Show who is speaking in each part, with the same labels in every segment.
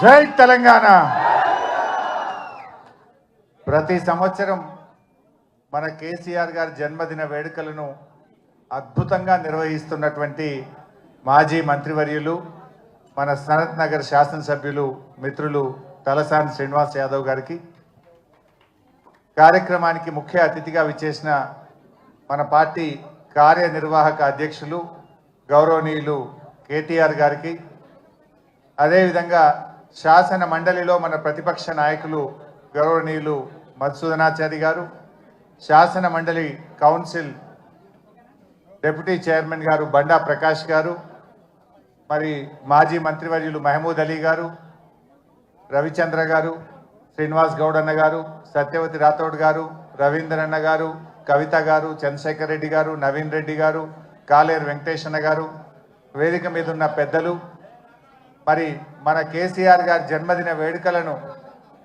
Speaker 1: జై తెలంగాణ. ప్రతి సంవత్సరం మన కేసీఆర్ గారి జన్మదిన వేడుకలను అద్భుతంగా నిర్వహిస్తున్నటువంటి మాజీ మంత్రివర్యులు మన సనత్ నగర్ శాసనసభ్యులు మిత్రులు తలసాని శ్రీనివాస్ యాదవ్ గారికి కార్యక్రమానికి ముఖ్య అతిథిగా విచ్చేసిన మన పార్టీ కార్యనిర్వాహక అధ్యక్షులు గౌరవనీయులు కేటీఆర్ గారికి అదేవిధంగా శాసన మండలిలో మన ప్రతిపక్ష నాయకులు గౌరవనీయులు మధుసూదనాచారి గారు శాసన మండలి కౌన్సిల్ డిప్యూటీ చైర్మన్ గారు బండా ప్రకాష్ గారు మరి మాజీ మంత్రివర్యులు మహమూద్ అలీ గారు రవిచంద్ర గారు శ్రీనివాస్ గౌడ్ అన్న గారు సత్యవతి రాథోడ్ గారు రవీందర్ అన్న గారు కవిత గారు చంద్రశేఖర్ రెడ్డి గారు నవీన్ రెడ్డి గారు కాలేరు వెంకటేష్ అన్న గారు వేదిక మీద ఉన్న పెద్దలు మరి మన కేసీఆర్ గారి జన్మదిన వేడుకలను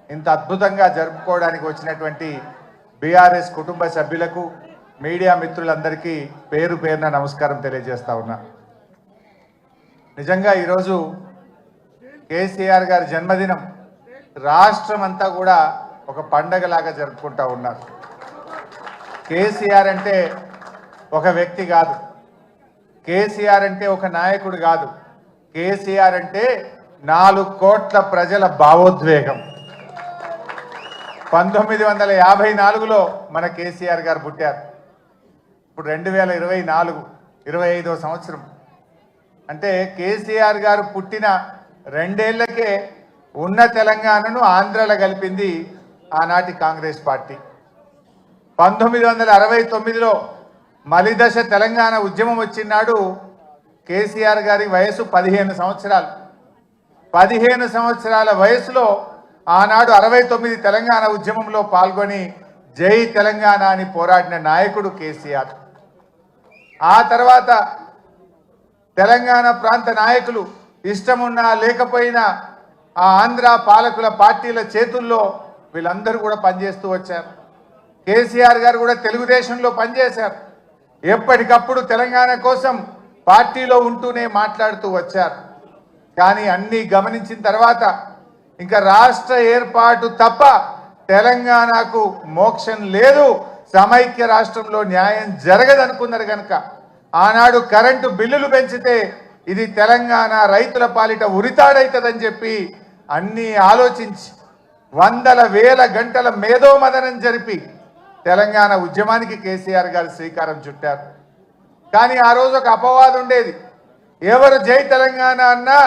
Speaker 1: ఇంత అద్భుతంగా జరుపుకోవడానికి వచ్చినటువంటి బీఆర్ఎస్ కుటుంబ సభ్యులకు మీడియా మిత్రులందరికీ పేరు పేరున నమస్కారం తెలియజేస్తా ఉన్నా. నిజంగా ఈరోజు కేసీఆర్ గారి జన్మదినం రాష్ట్రం అంతా కూడా ఒక పండగలాగా జరుపుకుంటా ఉన్నారు. కేసీఆర్ అంటే ఒక వ్యక్తి కాదు. కేసీఆర్ అంటే ఒక నాయకుడు కాదు. కేసీఆర్ అంటే నాలుగు కోట్ల ప్రజల భావోద్వేగం. పంతొమ్మిది వందల యాభై నాలుగులో మన కేసీఆర్ గారు పుట్టారు. ఇప్పుడు రెండు వేల ఇరవై నాలుగు ఇరవై ఐదో సంవత్సరం. అంటే కేసీఆర్ గారు పుట్టిన రెండేళ్ళకే ఉన్న తెలంగాణను ఆంధ్రలో కలిపింది ఆనాటి కాంగ్రెస్ పార్టీ. పంతొమ్మిది వందల అరవై తొమ్మిదిలో మలిదశ తెలంగాణ ఉద్యమం వచ్చినాడు కేసీఆర్ గారి వయసు పదిహేను సంవత్సరాలు. పదిహేను సంవత్సరాల వయసులో ఆనాడు అరవై తొమ్మిది తెలంగాణ ఉద్యమంలో పాల్గొని జై తెలంగాణ అని పోరాడిన నాయకుడు కేసీఆర్. ఆ తర్వాత తెలంగాణ ప్రాంత నాయకులు ఇష్టమున్నా లేకపోయినా ఆ ఆంధ్ర పాలకుల పార్టీల చేతుల్లో వీళ్ళందరూ కూడా పనిచేస్తూ వచ్చారు. కేసీఆర్ గారు కూడా తెలుగుదేశంలో పనిచేశారు. ఎప్పటికప్పుడు తెలంగాణ కోసం పార్టీలో ఉంటూనే మాట్లాడుతూ వచ్చారు. కానీ అన్నీ గమనించిన తర్వాత ఇంకా రాష్ట్ర ఏర్పాటు తప్ప తెలంగాణకు మోక్షం లేదు. సమైక్య రాష్ట్రంలో న్యాయం జరగదనుకున్నారు కనుక ఆనాడు కరెంటు బిల్లులు పెంచితే ఇది తెలంగాణ రైతుల పాలిట ఉరితాడైతుందని చెప్పి అన్నీ ఆలోచించి వందల వేల గంటల మేధోమదనం జరిపి తెలంగాణ ఉద్యమానికి కేసీఆర్ గారు శ్రీకారం చుట్టారు. కానీ ఆ రోజు ఒక అపవాదం ఉండేది. ఎవరు జై తెలంగాణ అన్నా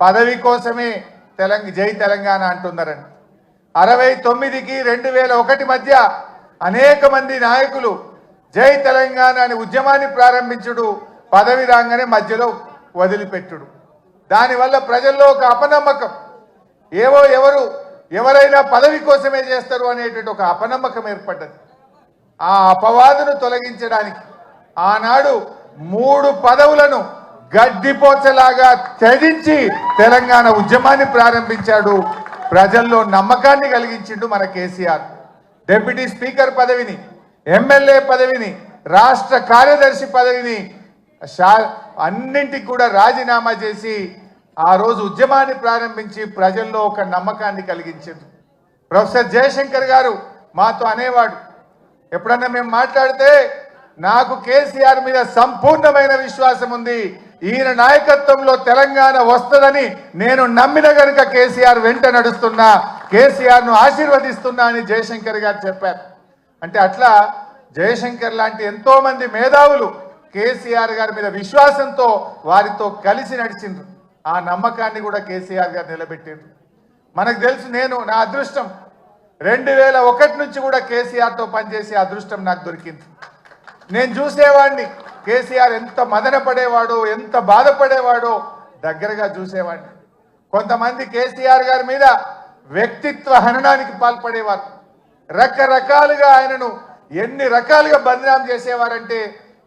Speaker 1: పదవి కోసమే తెలంగ జై తెలంగాణ అంటున్నారని. అరవై తొమ్మిదికి రెండు వేల ఒకటి మధ్య అనేక మంది నాయకులు జై తెలంగాణ అనే ఉద్యమాన్ని ప్రారంభించుడు పదవి రాగానే మధ్యలో వదిలిపెట్టుడు. దానివల్ల ప్రజల్లో ఒక అపనమ్మకం. ఏవో ఎవరు ఎవరైనా పదవి కోసమే చేస్తారు అనేటువంటి ఒక అపనమ్మకం ఏర్పడ్డది. ఆ అపవాదును తొలగించడానికి ఆనాడు మూడు పదవులను గడ్డిపోచలాగా త్యజించి తెలంగాణ ఉద్యమాన్ని ప్రారంభించాడు. ప్రజల్లో నమ్మకాన్ని కలిగించిండు మన కేసీఆర్. డిప్యూటీ స్పీకర్ పదవిని ఎమ్మెల్యే పదవిని రాష్ట్ర కార్యదర్శి పదవిని షా- అన్నింటికి కూడా రాజీనామా చేసి ఆ రోజు ఉద్యమాన్ని ప్రారంభించి ప్రజల్లో ఒక నమ్మకాన్ని కలిగించింది ప్రొఫెసర్ జయశంకర్ గారు మాతో అనేవాడు ఎప్పుడన్నా మేము మాట్లాడితే నాకు కేసీఆర్ మీద సంపూర్ణమైన విశ్వాసం ఉంది. ఈయన నాయకత్వంలో తెలంగాణ వస్తుందని నేను నమ్మిన గనుక కేసీఆర్ వెంట నడుస్తున్నా కేసీఆర్ను ఆశీర్వదిస్తున్నా అని జయశంకర్ గారు చెప్పారు. అంటే అట్లా జయశంకర్ లాంటి ఎంతో మంది మేధావులు కేసీఆర్ గారి మీద విశ్వాసంతో వారితో కలిసి నడిచిండ్రు. ఆ నమ్మకాన్ని కూడా కేసీఆర్ గారు నిలబెట్టిండ్రు. మనకు తెలుసు నేను నా అదృష్టం. రెండు వేల ఒకటి నుంచి కూడా కేసీఆర్తో పనిచేసే అదృష్టం నాకు దొరికింది. నేను చూసేవాడిని. కేసీఆర్ ఎంత మదన పడేవాడో ఎంత బాధపడేవాడో దగ్గరగా చూసేవాడిని. కొంతమంది కేసీఆర్ గారి మీద వ్యక్తిత్వ హననానికి పాల్పడేవారు. రకరకాలుగా ఆయనను ఎన్ని రకాలుగా బదనాం చేసేవారంటే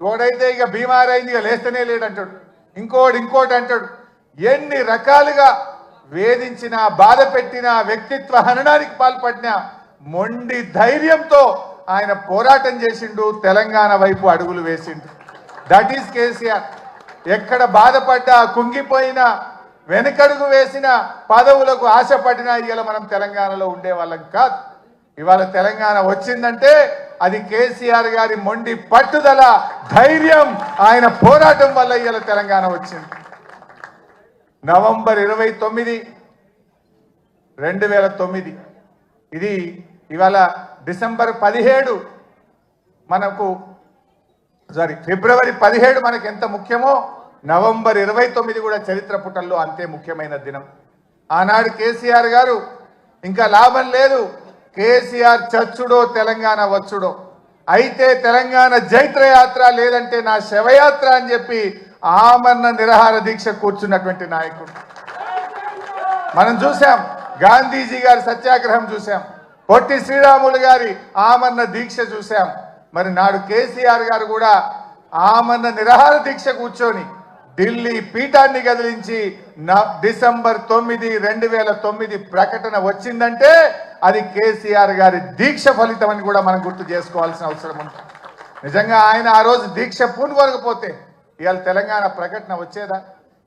Speaker 1: ఒకడైతే ఇక బీమార్ అయింది ఇక లేస్తేనే లేడంటాడు. ఇంకోటి ఇంకోటి అంటాడు. ఎన్ని రకాలుగా వేధించినా బాధ పెట్టినా వ్యక్తిత్వ హననానికి పాల్పడిన మొండి ధైర్యంతో ఆయన పోరాటం చేసిండు తెలంగాణ వైపు అడుగులు వేసిండు. That is KCR. ఎక్కడ బాధపడ్డా కుంగిపోయినా వెనకడుగు వేసిన పదవులకు ఆశపడినా ఇవాళ మనం తెలంగాణలో ఉండే వాళ్ళం కాదు. ఇవాళ తెలంగాణ వచ్చిందంటే అది కేసీఆర్ గారి మొండి పట్టుదల ధైర్యం ఆయన పోరాటం వల్ల ఇవాళ తెలంగాణ వచ్చింది. నవంబర్ ఇరవై తొమ్మిది రెండు వేల తొమ్మిది. ఇది ఇవాళ డిసెంబర్ పదిహేడు మనకు సారీ ఫిబ్రవరి పదిహేడు మనకు ఎంత ముఖ్యమో నవంబర్ ఇరవై తొమ్మిది కూడా చరిత్ర పుటల్లో అంతే ముఖ్యమైన దినం. ఆనాడు కేసీఆర్ గారు ఇంకా లాభం లేదు. కేసీఆర్ చచ్చుడో తెలంగాణ వచ్చుడో. అయితే తెలంగాణ జైత్రయాత్ర లేదంటే నా శవయాత్ర అని చెప్పి ఆమరణ నిరహార దీక్ష కూర్చున్నటువంటి నాయకుడు. మనం చూసాం గాంధీజీ గారి సత్యాగ్రహం చూసాం. పొట్టి శ్రీరాములు గారి ఆమరణ దీక్ష చూశాం. మరి నాడు కేసీఆర్ గారు కూడా ఆమరణ నిరహార దీక్ష కూర్చొని ఢిల్లీ పీఠాన్ని కదిలించి న- డిసెంబర్ తొమ్మిది రెండు వేల తొమ్మిది ప్రకటన వచ్చిందంటే అది కేసీఆర్ గారి దీక్ష ఫలితం అని కూడా మనం గుర్తు చేసుకోవాల్సిన అవసరం ఉంది నిజంగా ఆయన ఆ రోజు దీక్ష పూనుకోకపోతే ఇవాళ తెలంగాణ ప్రకటన వచ్చేదా?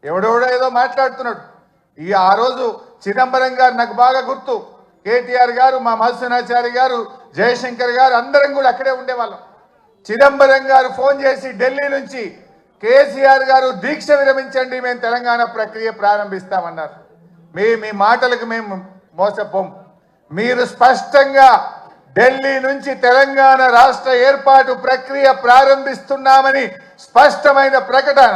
Speaker 1: ఎవడెవడో ఏదో మాట్లాడుతున్నాడు. ఈ ఆ రోజు చిదంబరం గారు నాకు బాగా గుర్తు. కేటీఆర్ గారు మా మధుసనాచారి గారు జయశంకర్ గారు అందరం కూడా అక్కడే ఉండేవాళ్ళం. చిదంబరం గారు ఫోన్ చేసి ఢిల్లీ నుంచి కేసీఆర్ గారు దీక్ష విరమించండి మేము తెలంగాణ ప్రక్రియ ప్రారంభిస్తామన్నారు. మీ మీ మాటలకు మేము మోసపోం. మీరు స్పష్టంగా ఢిల్లీ నుంచి తెలంగాణ రాష్ట్ర ఏర్పాటు ప్రక్రియ ప్రారంభిస్తున్నామని స్పష్టమైన ప్రకటన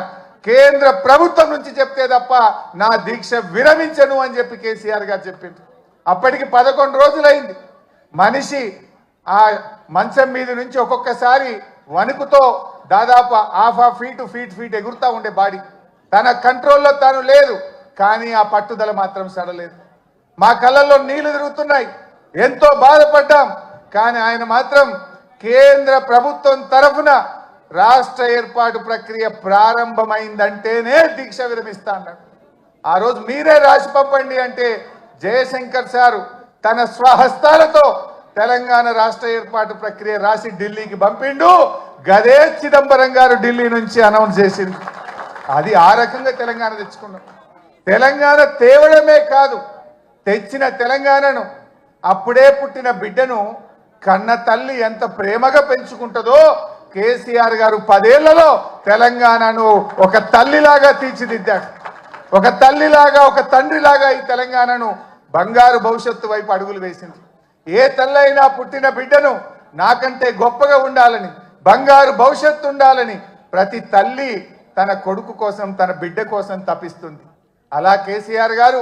Speaker 1: కేంద్ర ప్రభుత్వం నుంచి చెప్తే తప్ప నా దీక్ష విరమించను అని చెప్పి కేసీఆర్ గారు చెప్పింది అప్పటికి పదకొండు రోజులైంది. మనిషి ఆ మంచం మీద నుంచి ఒక్కొక్కసారి వణుకుతో దాదాపు half half feet feet feet ఎగురుతూ ఉండే బాడీ. తన కంట్రోల్లో తను లేదు కానీ ఆ పట్టుదల మాత్రం సడలేదు. మా కళ్ళల్లో నీళ్ళు తిరుగుతున్నాయి. ఎంతో బాధపడ్డాం కానీ ఆయన మాత్రం కేంద్ర ప్రభుత్వం తరఫున రాష్ట్ర ఏర్పాటు ప్రక్రియ ప్రారంభమైందంటేనే దీక్ష విరమిస్తా అన్నాడు ఆ రోజు మీరే రాసి పంపండి అంటే జయశంకర్ సారు తన స్వహస్తాలతో తెలంగాణ రాష్ట్ర ఏర్పాటు ప్రక్రియ రాసి ఢిల్లీకి పంపిండు. గదే చిదంబరం గారు ఢిల్లీ నుంచి అనౌన్స్ చేసింది అది ఆ రకంగా తెలంగాణ తెచ్చుకున్నాం. తెలంగాణ తేవడమే కాదు తెచ్చిన తెలంగాణను అప్పుడే పుట్టిన బిడ్డను కన్న తల్లి ఎంత ప్రేమగా పెంచుకుంటుందో కేసీఆర్ గారు పదేళ్ళలో తెలంగాణను ఒక తల్లిలాగా తీర్చిదిద్దాడు. ఒక తల్లిలాగా ఒక తండ్రిలాగా ఈ తెలంగాణను బంగారు భవిష్యత్తు వైపు అడుగులు వేసింది. ఏ తల్లైనా పుట్టిన బిడ్డను నాకంటే గొప్పగా ఉండాలని బంగారు భవిష్యత్తు ఉండాలని ప్రతి తల్లి తన కొడుకు కోసం తన బిడ్డ కోసం తపిస్తుంది. అలా కేసీఆర్ గారు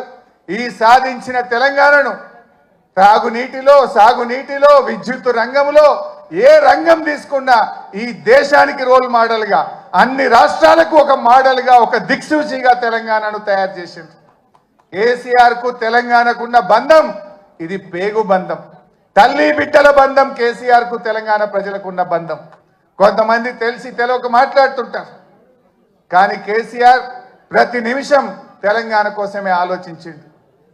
Speaker 1: ఈ సాధించిన తెలంగాణను త్రాగునీటిలో సాగునీటిలో విద్యుత్ రంగంలో ఏ రంగం తీసుకున్నా ఈ దేశానికి రోల్ మోడల్గా అన్ని రాష్ట్రాలకు ఒక మోడల్గా ఒక దిక్సూచిగా తెలంగాణను తయారు చేసింది. కేసీఆర్కు తెలంగాణకున్న బంధం ఇది పేగు బంధం. తల్లి బిడ్డల బంధం కేసీఆర్కు తెలంగాణ ప్రజలకు ఉన్న బంధం. కొంతమంది తెలిసి తెలవక మాట్లాడుతుంటారు. కానీ కేసీఆర్ ప్రతి నిమిషం తెలంగాణ కోసమే ఆలోచించిండు.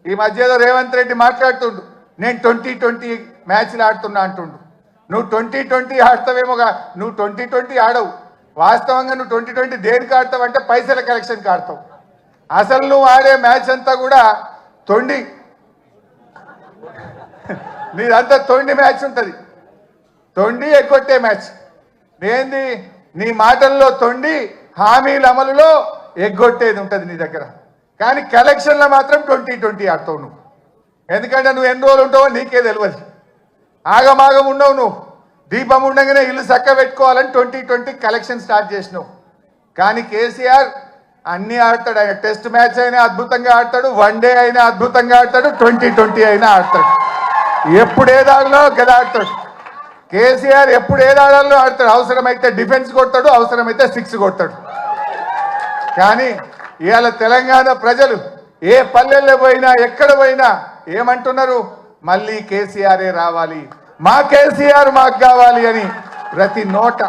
Speaker 1: ఈ మధ్యలో రేవంత్ రెడ్డి మాట్లాడుతుండు నేను ట్వంటీ ట్వంటీ మ్యాచ్లు ఆడుతున్నా అంటుండు. నువ్వు ట్వంటీ ట్వంటీ ఆడతావేమోగా నువ్వు ట్వంటీ ట్వంటీ ఆడవు. వాస్తవంగా నువ్వు ట్వంటీ ట్వంటీ దేనికి ఆడతావు అంటే పైసల కలెక్షన్కి ఆడతావు. అసలు నువ్వు ఆడే మ్యాచ్ అంతా కూడా తొండి. నీదంతా తొండి మ్యాచ్ ఉంటుంది. తొండి ఎగ్గొట్టే మ్యాచ్. ఏంది నీ మాటల్లో తొండి హామీల అమలులో ఎగ్గొట్టేది ఉంటుంది నీ దగ్గర. కానీ కలెక్షన్లో మాత్రం ట్వంటీ ట్వంటీ ఆడతావు నువ్వు. ఎందుకంటే నువ్వు ఎన్ని రోజులు ఉంటావో నీకే తెలియదు ఆగమాగం ఉండవు నువ్వు. దీపం ఉండగానే ఇల్లు చక్క పెట్టుకోవాలని ట్వంటీ ట్వంటీ కలెక్షన్ స్టార్ట్ చేసినావు. కానీ కేసీఆర్ అన్ని ఆడతాడు. ఆయన టెస్ట్ మ్యాచ్ అయినా అద్భుతంగా ఆడతాడు. వన్ డే అయినా అద్భుతంగా ఆడతాడు. ట్వంటీ ట్వంటీ అయినా ఆడతాడు. ఎప్పుడు ఏది ఆడాలో గదా ఆడతాడు. కేసీఆర్ ఎప్పుడు ఏది ఆడాలో ఆడతాడు. అవసరమైతే డిఫెన్స్ కొడతాడు అవసరమైతే సిక్స్ కొడతాడు. కానీ ఇవాళ తెలంగాణ ప్రజలు ఏ పల్లెల్లో పోయినా ఎక్కడ పోయినా ఏమంటున్నారు? మళ్ళీ కేసీఆరే రావాలి. మా కేసీఆర్ మాకు కావాలి అని ప్రతి నోట.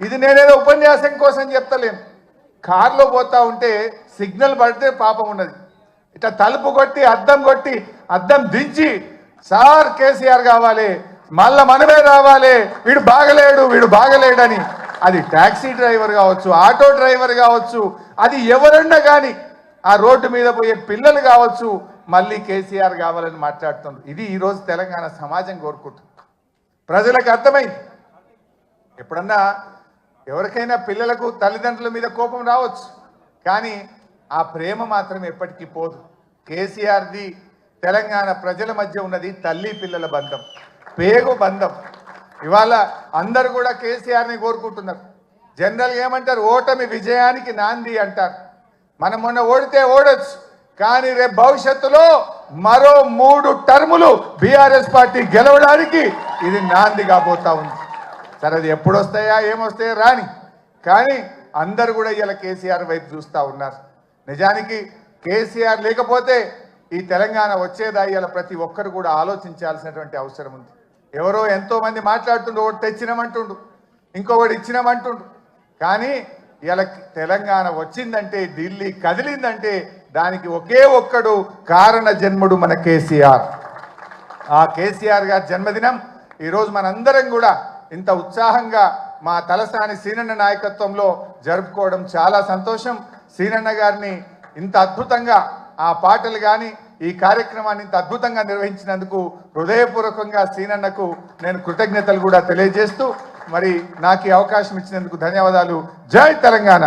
Speaker 1: ఇది నేనేదో ఉపన్యాసం కోసం చెప్తలేను. కారులో పోతా ఉంటే సిగ్నల్ పడితే పాపం ఉన్నది. ఇట్లా తలుపు కొట్టి అద్దం కొట్టి అద్దం దించి సార్ కేసీఆర్ కావాలి మళ్ళా మనమే రావాలి వీడు బాగలేడు వీడు బాగలేడని. అది ట్యాక్సీ డ్రైవర్ కావచ్చు ఆటో డ్రైవర్ కావచ్చు అది ఎవరన్నా కానీ ఆ రోడ్డు మీద పోయే పిల్లలు కావచ్చు మళ్ళీ కేసీఆర్ కావాలని మాట్లాడుతున్నారు. ఇది ఈరోజు తెలంగాణ సమాజం కోరుకుంటుంది. ప్రజలకు అర్థమైంది. ఎప్పుడన్నా ఎవరికైనా పిల్లలకు తల్లిదండ్రుల మీద కోపం రావచ్చు కానీ ఆ ప్రేమ మాత్రం ఎప్పటికీ పోదు. కేసీఆర్ది తెలంగాణ ప్రజల మధ్య ఉన్నది తల్లి పిల్లల బంధం పేగు బంధం. ఇవాళ అందరూ కూడా కేసీఆర్ని కోరుకుంటున్నారు. జనరల్ ఏమంటారు ఓటమి విజయానికి నాంది అంటారు. మనం మొన్న ఓడితే ఓడొచ్చు కానీ రేపు భవిష్యత్తులో మరో మూడు టర్ములు బీఆర్ఎస్ పార్టీ గెలవడానికి ఇది నాంది కాబోతా ఉంది. సరే అది ఎప్పుడు వస్తాయా ఏమొస్తాయా రాని. కానీ అందరు కూడా ఇలా కేసీఆర్ వైపు చూస్తూ ఉన్నారు. నిజానికి కేసీఆర్ లేకపోతే ఈ తెలంగాణ వచ్చేదా ఇలా ప్రతి ఒక్కరు కూడా ఆలోచించాల్సినటువంటి అవసరం ఉంది. ఎవరో ఎంతోమంది మాట్లాడుతుండు మాట్లాడుతుండ్రు ఒకటి తెచ్చినామంటుండు ఇంకొకటి ఇచ్చినామంటుండు కానీ ఇలా తెలంగాణ వచ్చిందంటే ఢిల్లీ కదిలిందంటే దానికి ఒకే ఒక్కడు కారణ జన్ముడు మన కేసీఆర్. ఆ కేసీఆర్ గారి జన్మదినం ఈరోజు మనందరం కూడా ఇంత ఉత్సాహంగా మా తలసాని సీనన్న నాయకత్వంలో జరుపుకోవడం చాలా సంతోషం. సీనన్న గారిని ఇంత అద్భుతంగా ఆ పాటలు కానీ ఈ కార్యక్రమాన్ని ఇంత అద్భుతంగా నిర్వహించినందుకు హృదయపూర్వకంగా సీనన్నకు నేను కృతజ్ఞతలు కూడా తెలియజేస్తూ మరి నాకు ఈ అవకాశం ఇచ్చినందుకు ధన్యవాదాలు. జై తెలంగాణ!